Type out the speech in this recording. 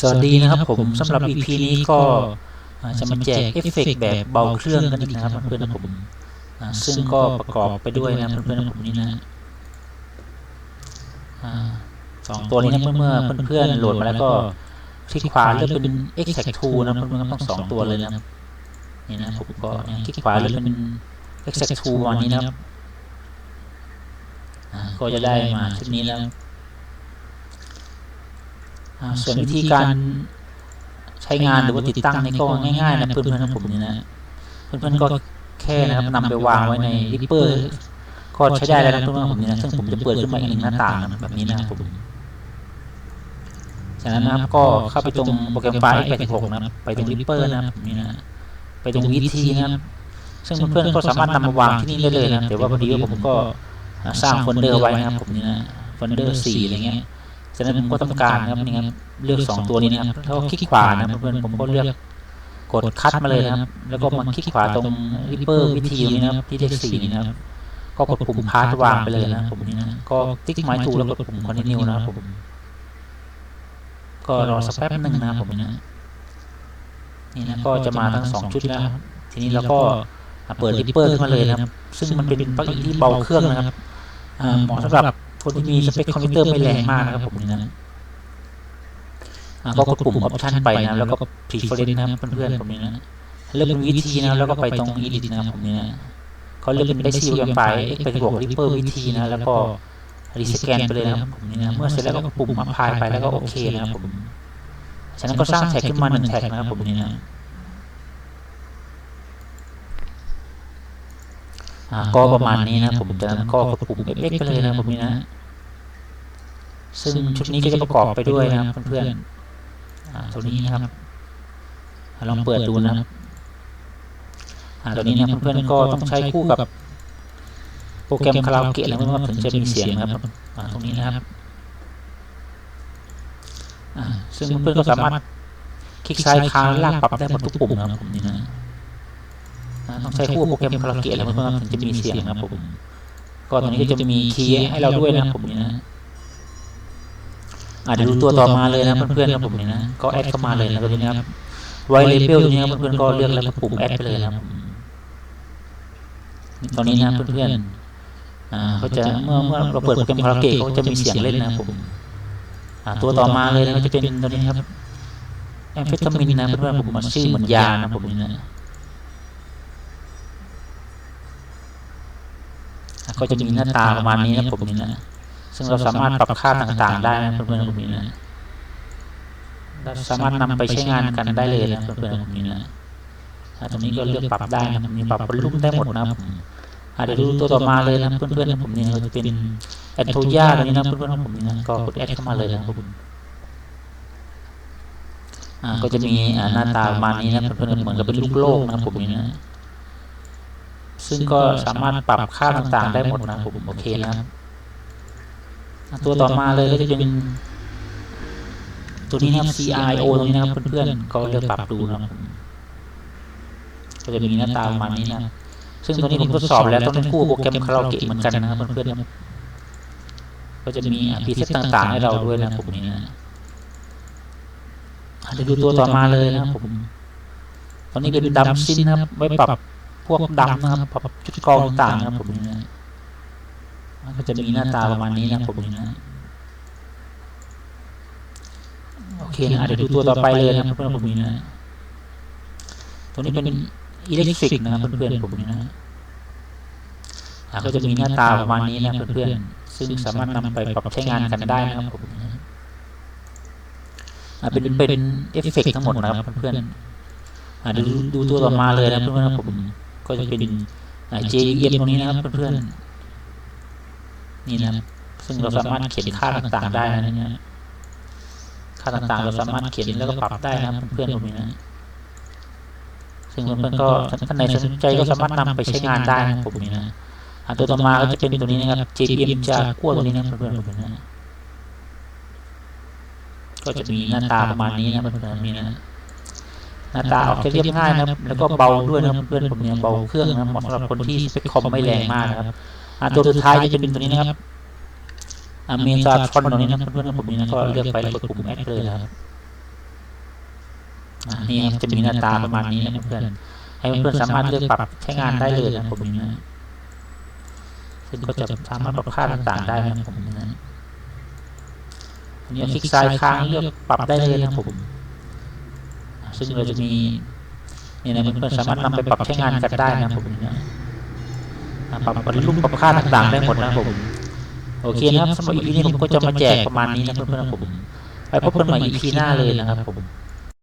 สวัสดีนะครับผมสำหรับ EP นี้ก็อ่าจะมาแจกเอฟเฟกต์แบบเบาเครื่องกันอีกนะครับเพื่อนๆผมอ่าซึ่งก็ประกอบไปด้วยนะเพื่อนๆผมนี่นะอ่าสองตัวนี้นะเมื่อเมื่อเพื่อนๆโหลดมาแล้วก็คลิกขวาเลือกเป็น extract tool นะเพื่อนๆต้องสองตัวเลยนะครับนี่นะผมก็เนี่ยคลิกขวาเลือกเป็น extract tool วันนี้นะครับอ่าก็จะได้มาชุดนี้แล้วอ่า ส่วนวิธีการใช้งานหรือว่าติดตั้งนี่ก็ง่ายๆนะเพื่อนๆของผมนี่นะเพื่อนๆก็แค่นะครับนำไปวางไว้ในริปเปอร์ก็ใช้ได้แล้วนะเพื่อนๆของผมนี่นะซึ่งผมจะเปิดขึ้นมาอีกหนึ่งหน้าต่างนะแบบนี้นะครับผมจากนั้นนะครับก็เข้าไปตรงโปรแกรมไฟล์ x86 นะครับไปตรงริปเปอร์นะครับแบบนี้นะไปตรงวิธีนะครับซึ่งเพื่อนๆก็สามารถนำมาวางที่นี่ได้เลยนะแต่ว่าพอดีว่าผมก็อ่าสร้างโฟลเดอร์ไว้นะครับผมนี่นะโฟลเดอร์สี่อะไรเงี้ย ฉะนั้นผมก็ต้องการนะครับนี่ครับเลือกสองตัวนี้นะครับแล้วก็คลิกขวานะเพื่อนๆผมก็เลือกกดคัดมาเลยนะครับ แล้วก็มาคลิกขวาตรงริปเปอร์วิธีนี้นะครับที่เลขสี่นี่นะครับ ก็กดปุ่มพาสวางไปเลยนะผมนี่นะก็ติ๊กไม้ถูกแล้วกดปุ่มคอนติเนียนะครับผมก็รอสักแป๊บหนึ่งนะครับผมนี่นะนี่นะก็จะมาทั้งสองชุดแล้วครับทีนี้เราก็เปิดริปเปอร์ขึ้นมาเลยนะครับ ซึ่งมันเป็นปลั๊กอินที่เบาเครื่องนะครับอ่าเหมาะสำหรับ คนที่มีสเปคคอมพิวเตอร์ไม่แรงมากนะครับผมนี่นะอ่าก็กดปุ่มออปชันไปนะแล้วก็พรีเฟรนซ์นะครับเพื่อนๆผมนี่นะเลือกเป็นวิธีนะแล้วก็ไปตรง edit นะครับผมนี่นะเขาเลือกเป็นได้ซีโปรแกรมไฟล์ x เป็นบวก Reaper วิธีนะแล้วก็รีสแกนไปเลยนะครับผมนี่นะเมื่อเสร็จแล้วก็กดปุ่มอัพพลายไปแล้วก็โอเคนะครับผมฉะนั้นก็สร้างแท็กขึ้นมาหนึ่งแท็กนะครับผมนี่นะอ่า ก็ประมาณนี้นะผมจากนั้นก็กดปุ่ม FX ไปเลยนะผมนี่นะ ซึ่งชุดนี้ก็จะประกอบไปด้วยนะครับเพื่อนๆอ่าตัวนี้นะครับลองเปิดดูนะครับอ่าตัวนี้นะเพื่อนๆก็ต้องใช้คู่กับโปรแกรมคาราโอเกะแล้วเพื่อนๆถึงจะมีเสียงนะครับอ่าตรงนี้นะครับอ่าซึ่งเพื่อนๆก็สามารถคลิกซ้ายค้างลากปรับได้หมดทุกปุ่มนะครับผมนี่นะอ่า ต้องใช้คู่กับโปรแกรมคาราโอเกะแล้วเพื่อนๆถึงจะมีเสียงนะครับผมก็ตรงนี้ก็จะมีคีย์ให้เราด้วยนะครับผมนี่นะอาจจะดูตัวต่อมาเลยนะเพื่อนๆครับผมนี่นะก็แอดเข้ามาเลยนะตัวนี้นะครับไวเลเบลตัวนี้ครับเพื่อนๆก็เลือกแล้วก็ปุ่มแอดไปเลยนะครับตอนนี้นะเพื่อนๆอ่าเขาจะเมื่อเมื่อเราเปิดโปรแกรมคาราโอเกะเขาจะมีเสียงเล่นนะครับผมอ่าตัวต่อมาเลยนะก็จะเป็นตัวนี้ครับแอมเฟตามินนะเพื่อนๆผมมันชื่อเหมือนยานะผมนี่นะ ก็จะมีหน้าตาประมาณนี้นะผมนี่นะซึ่งเราสามารถปรับค่าต่างๆ ได้นะเพื่อนๆกลุ่มนี้นะเราสามารถนำไปใช้งานกันได้เลยนะเพื่อนๆกลุ่มนี้นะอ่าตรงนี้ก็เลือกปรับได้นะผมมีปรับวอลลุ่มได้หมดนะผมอาจจะเดี๋ยวดูตัวต่อมาเลยนะเพื่อนๆผมนี่ก็จะเป็นแอดโทยาตัวนี้นะเพื่อนๆผมนี่นะก็กดแอดเข้ามาเลยนะครับผมอ่าก็จะมีอ่าหน้าตาประมาณนี้นะเพื่อนๆเหมือนกับเป็นลูกโลกนะครับผมนี่นะ ซึ่งก็สามารถปรับค่าต่างๆ ได้หมดนะผมโอเคนะครับตัวต่อมาเลยก็จะเป็นตัวนี้นะครับ CIO ตรงนี้นะครับเพื่อนๆก็เลือกปรับดูนะครับผมก็จะมีหน้าตาประมาณนี้นะซึ่งตัวนี้ผมทดสอบแล้วต้องเป็นคู่โปรแกรมคาราโอเกะเหมือนกันนะครับเพื่อนๆก็จะมีพรีเซตต่างๆ ให้เราด้วยนะผมนี่นะอาจจะดูตัวต่อมาเลยนะครับผมตอนนี้เป็นดัมซินนะครับไว้ปรับ พวกดัมนะครับปรับชุดกรองต่างๆนะครับผมนี่นะก็จะมีหน้าตาประมาณนี้นะผมนี่นะโอเคนะเดี๋ยวดูตัวต่อไปเลยนะเพื่อนๆผมนี่นะตัวนี้เป็นอิเล็กทริกนะครับเพื่อนๆผมนี่นะก็จะมีหน้าตาประมาณนี้นะเพื่อนๆซึ่งสามารถนำไปปรับใช้งานกันได้นะครับผมเป็นเป็นเอฟเฟกทั้งหมดนะครับเพื่อนๆเดี๋ยวดูตัวต่อมาเลยนะเพื่อนๆผม ก็จะเป็น JVM ตรงนี้นะครับเพื่อนๆนี่นะซึ่งเราสามารถเขียนค่าต่างๆได้นะเนี่ยค่าต่างๆ เราสามารถเขียนแล้วก็ปรับได้นะเพื่อนๆผมนี่นะซึ่งเพื่อนๆก็ท่านไหนสนใจก็สามารถนำไปใช้งานได้นะผมนี่นะตัวต่อมาก็จะเป็นตัวนี้นะครับ JPM จะกั้วตัวนี้นะเพื่อนๆผมนะก็จะมีหน้าตาประมาณนี้นะเพื่อนๆนี่นะ หน้าตาออกจะเรียบง่ายนะแล้วก็เบาด้วยนะเพื่อนๆผมเนี่ยเบาเครื่องนะเหมาะสำหรับคนที่สเปคคอมไม่แรงมากนะครับตัวสุดท้ายจะเป็นตัวนี้นะครับเมนซาทรอนตรงนี้นะเพื่อนๆผมนี่นะก็เลือกไปแล้วกดปุ่มแอดเลยนะครับอ่านี่ครับจะมีหน้าตาประมาณนี้นะเพื่อนๆให้เพื่อนๆสามารถเลือกปรับใช้งานได้เลยนะผมนี่นะซึ่งก็จะสามารถปรับค่าต่างๆได้นะผมนะอันนี้คลิกซ้ายค้างเลือกปรับได้เลยนะผมอ่า ซึ่งเราจะมีนี่นะเพื่อนๆสามารถนำไปปรับใช้งานกันได้นะผมนะปรับปรับรูปปรับค่าต่างๆได้หมดนะผมโอเคนะครับสำหรับอีพีนี้ผมก็จะมาแจกประมาณนี้นะเพื่อนๆผมไปพบกันใหม่อีพีหน้าเลยนะครับผม